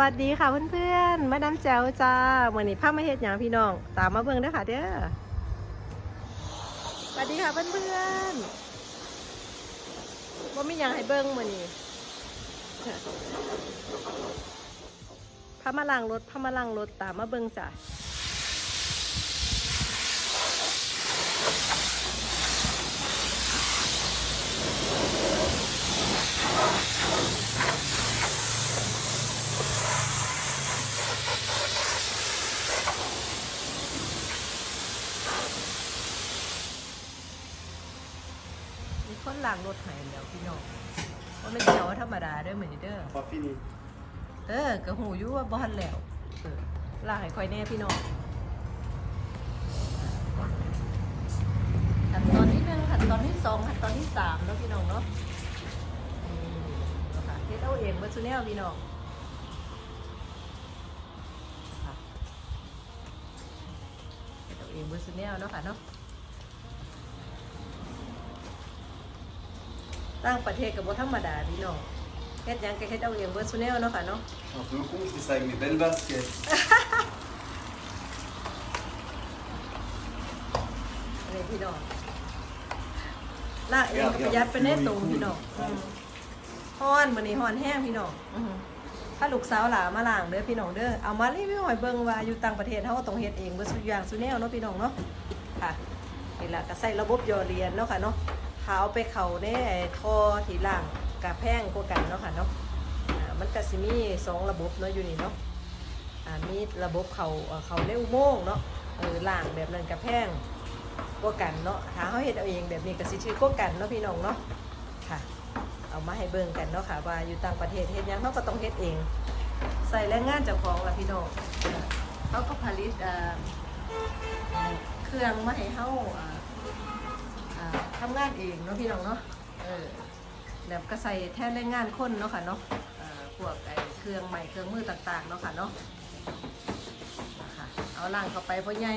วัสดีค่ะเพื่อนๆ มาน้ำแจวจ้าวันนี้พามาเฮ็ดหยังพี่น้อง ตามมาเบิ่งด้วยค่ะเด้อ สวัสดีค่ะเพื่อนๆว่ามีหยังให้เบิ่งมื้อนี้พามาล้างรถพามาล้างรถตามมาเบิ่งจ้ะ คนล้างรถให้แล้วพี่น้องว่าเป็นแจ๋วธรรมดาเด้อมื้อนี้เด้อ Pas fini. เออก็หูอยู่ว่าบ้านแล้วเออลาให้ค่อยแน่พี่น้องขั้นตอนที่หนึ่งขั้นตอนที่สองขั้นตอนที่สามแล้วพี่น้องเนาะอืมเอาค่ะเฮ็ดเอาเองเบอร์ซูแนลพี่น้องค่ะเฮ็ดเอาเองเบอร์ซูแนลเนาะค่ะเนาะ ตั้งประเทศกับบ่ธรรมดาพี่น้องเฮ็ดหยังก็เฮ็ดเอาเองเบอร์ซูแนลเนาะค่ะเนาะ Je suis un peu con, je fais ça avec mes belles baskets. อะไรพี่น้องลากเองก็ประหยัดไปแน่ตรงพี่น้องอืมฮ้อนมื้อนี้ฮ้อนแห้งพี่น้องอือถ้าลูกสาวหลามาล้างเด้อพี่น้องเด้อเอามารีวิวให้เบิ่งว่าอยู่ต่างประเทศเฮาก็ต้องเฮ็ดเองเบิดสุดอย่างสุดแนวเนาะพี่น้องเนาะค่ะนี่ล่ะก็ใส่ระบบหยอเรียนเนาะค่ะเนาะถ้า เอาไปเขาในไอ้ท่อที่ล้างก็แพงกว่ากันเนาะค่ะเนาะมันก็สิมีสองระบบเนาะอยู่นี่เนาะมีระบบเข้าเอ่อเข้าในอุโมงค์เนาะเออล้างแบบนั้นก็แพงกว่ากันเนาะถ้าเขาเฮ็ดเอาเองแบบนี้ก็สิชื่อกว่ากันเนาะพี่น้องเนาะค่ะ เอามาให้เบิ่งกันเนาะค่ะว่าอยู่ต่างประเทศเฮ็ดยังเขาก็ต้องเฮ็ดเอง ใส่แรงงานเจ้าของละพี่น้องเขาก็ผลิตเครื่องมาให้เฮาอ่าอ่า ทำงานเองเนาะพี่น้องเนาะเออแบบก็ใส่แท่นแรงงานคนเนาะค่ะเนาะพวกไอ้เครื่องใหม่เครื่องมือต่างๆเนาะค่ะเนาะเอาล่างเข้าไปพ่อใหญ่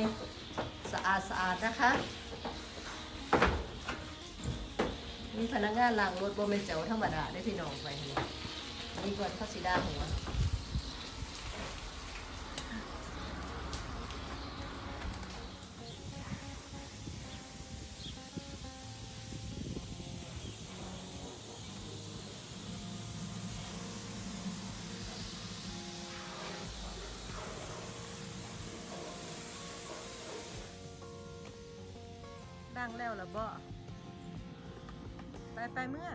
สะอาดสะอาดนะคะมีพนักงานล้างรถบ่เป็นเจ้าธรรมดาได้พี่น้องไปนี่ก่อนเขาสีดาหัวางแล้วละบ่ไปไปเมื่อ